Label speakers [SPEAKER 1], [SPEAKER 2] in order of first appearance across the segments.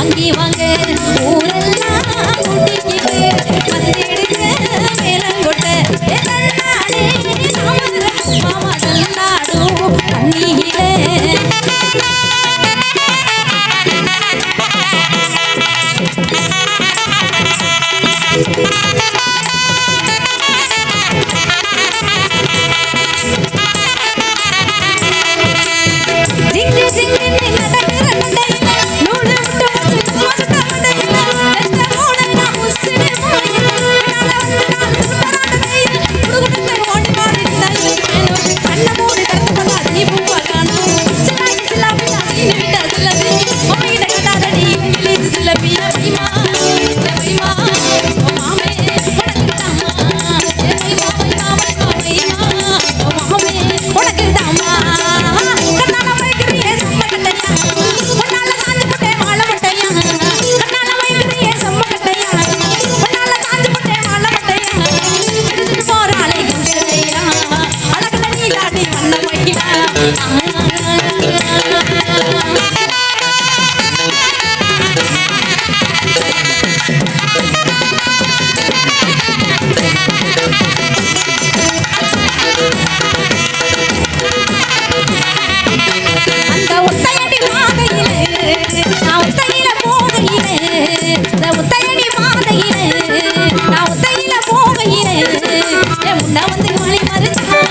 [SPEAKER 1] அங்கே வாங்க ஊரெல்லாம் கூட்டிக்கிட்டு நான் உத்தையில போகையிலே உன்னை வந்து மொழி மறுத்தான்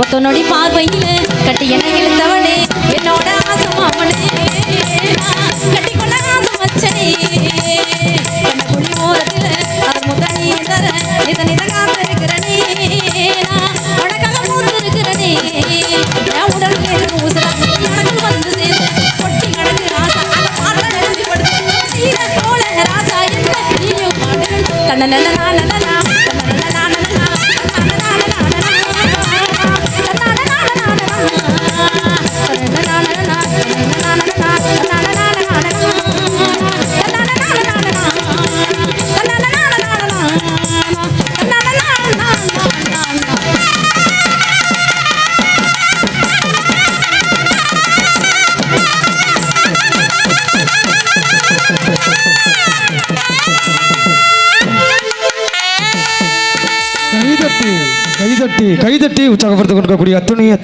[SPEAKER 1] ஒத்தனோடி பார்வையில் கட்டி என இழுத்தவனே. என்னோட
[SPEAKER 2] கைதட்டி கைதட்டி உற்சாகப்படுத்திக் கொண்டிருக்கக்கூடிய அத்துணைய